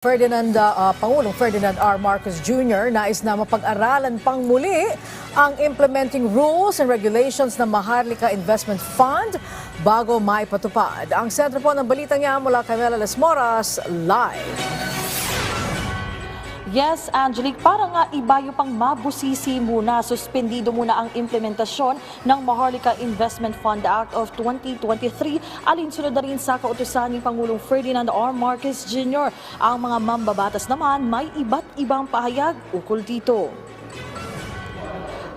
Ferdinand, uh, Pangulong Ferdinand R. Marcos Jr. nais na mapag-aralan pang muli ang implementing rules and regulations ng Maharlika Investment Fund bago maipatupad. Ang sentro po ng balita niya mula kay Mela Moras, live. Yes, Angelique, para nga ibayo pang mabusisi muna, suspendido muna ang implementasyon ng Maharlika Investment Fund Act of 2023 alinsunod na rin sa kautusan ni Pangulong Ferdinand R. Marcos Jr. Ang mga mambabatas naman may iba't ibang pahayag ukol dito.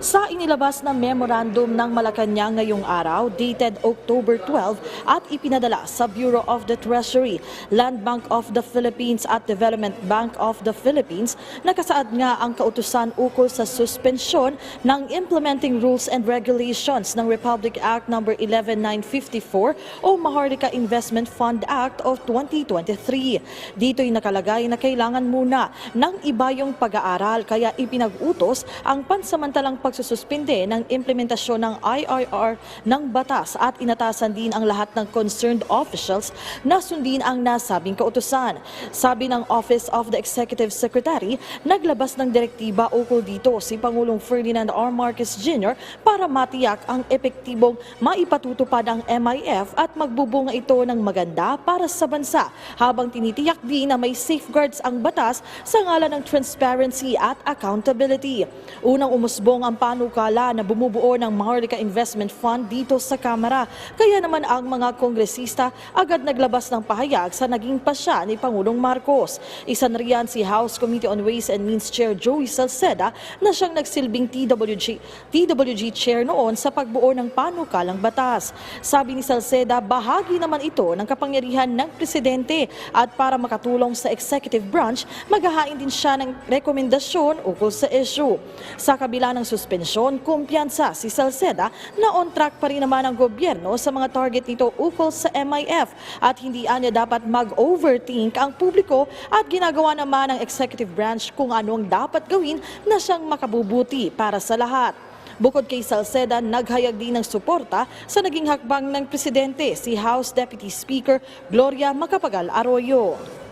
Sa inilabas na memorandum ng Malacanang ngayong araw, dated October 12 at ipinadala sa Bureau of the Treasury, Land Bank of the Philippines at Development Bank of the Philippines, nakasaad nga ang kautusan ukol sa suspensyon ng Implementing Rules and Regulations ng Republic Act No. 11954 o Maharlika Investment Fund Act of 2023. Dito'y nakalagay na kailangan muna ng iba yung pag-aaral kaya ipinag-utos ang pansamantalang pagsususpinde ng implementasyon ng IRR ng batas at inatasan din ang lahat ng concerned officials na sundin ang nasabing kautusan. Sabi ng Office of the Executive Secretary, naglabas ng direktiba ukol dito si Pangulong Ferdinand R. Marcos Jr. para matiyak ang epektibong maipatutupad ang MIF at magbubunga ito ng maganda para sa bansa habang tinitiyak din na may safeguards ang batas sa ngalan ng transparency at accountability. Unang umusbong ang panukala na bumubuo ng Maharlika Investment Fund dito sa Kamara. Kaya naman ang mga kongresista agad naglabas ng pahayag sa naging pasya ni Pangulong Marcos. Isa na riyan si House Committee on Ways and Means Chair Joey Salceda na siyang nagsilbing TWG, TWG Chair noon sa pagbuo ng panukalang batas. Sabi ni Salceda, bahagi naman ito ng kapangyarihan ng Presidente at para makatulong sa executive branch, maghahain din siya ng rekomendasyon ukol sa issue. Sa kabila ng suspensyon, kumpiyansa si Salceda na on track pa rin naman ang gobyerno sa mga target nito ukol sa MIF at hindi anya dapat mag-overthink ang publiko at ginagawa naman ng executive branch kung anong dapat gawin na siyang makabubuti para sa lahat. Bukod kay Salceda, naghayag din ng suporta sa naging hakbang ng presidente si House Deputy Speaker Gloria Macapagal Arroyo.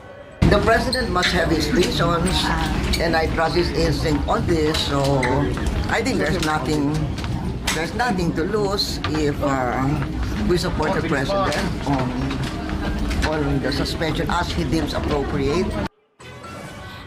The president must have his reasons, and I trust his instinct on this. So I think there's nothing, there's nothing to lose if uh, we support the president on on the suspension as he deems appropriate.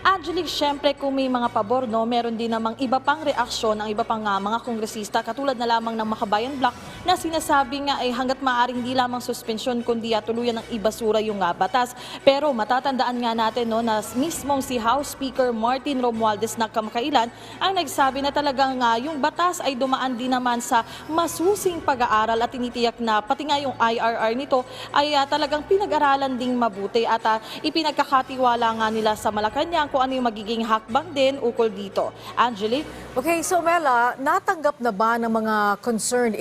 Angelique, syempre kung may mga pabor, no, meron din namang iba pang reaksyon ng iba pang ah, mga kongresista katulad na lamang ng Makabayan Block na sinasabi nga ay hanggat maaring di lamang suspensyon kundi tuluyan ng ibasura yung ah, batas. Pero matatandaan nga natin no, na mismong si House Speaker Martin Romualdez na kamakailan ang nagsabi na talagang ah, yung batas ay dumaan din naman sa masusing pag-aaral at tinitiyak na pati nga yung IRR nito ay ah, talagang pinag-aralan ding mabuti at ah, ipinagkakatiwala nga nila sa Malacanang kung ano yung magiging hakbang din ukol dito. Angelique? Okay, so Mela, natanggap na ba ng mga concerned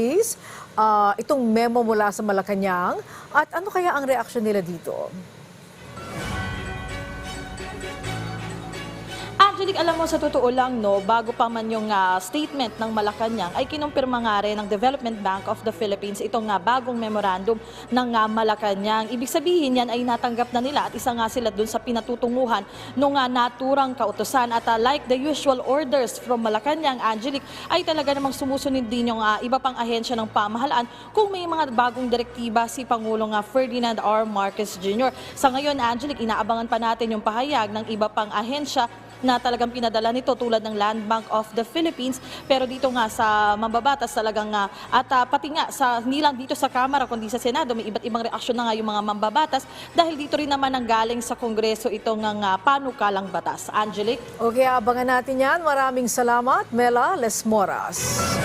agencies uh, itong memo mula sa Malacanang? At ano kaya ang reaksyon nila dito? Angelique, alam mo sa totoo lang, no, bago pa man yung ah, statement ng Malacanang, ay kinumpirma nga rin ng Development Bank of the Philippines itong nga bagong memorandum ng ah, Malacanang. Ibig sabihin yan ay natanggap na nila at isa nga sila dun sa pinatutunguhan nung nga naturang kautosan. At ah, like the usual orders from Malacanang, Angelique, ay talaga namang sumusunod din yung ah, iba pang ahensya ng pamahalaan kung may mga bagong direktiba si Pangulong ah, Ferdinand R. Marcos Jr. Sa ngayon, Angelique, inaabangan pa natin yung pahayag ng iba pang ahensya na talagang pinadala nito tulad ng Land Bank of the Philippines pero dito nga sa mambabatas talagang nga at ah, pati nga sa hindi lang dito sa Kamara kundi sa Senado may iba't ibang reaksyon na nga yung mga mambabatas dahil dito rin naman ang galing sa Kongreso itong nga panukalang batas. Angelique? Okay, abangan natin yan. Maraming salamat, Mela Les Moras.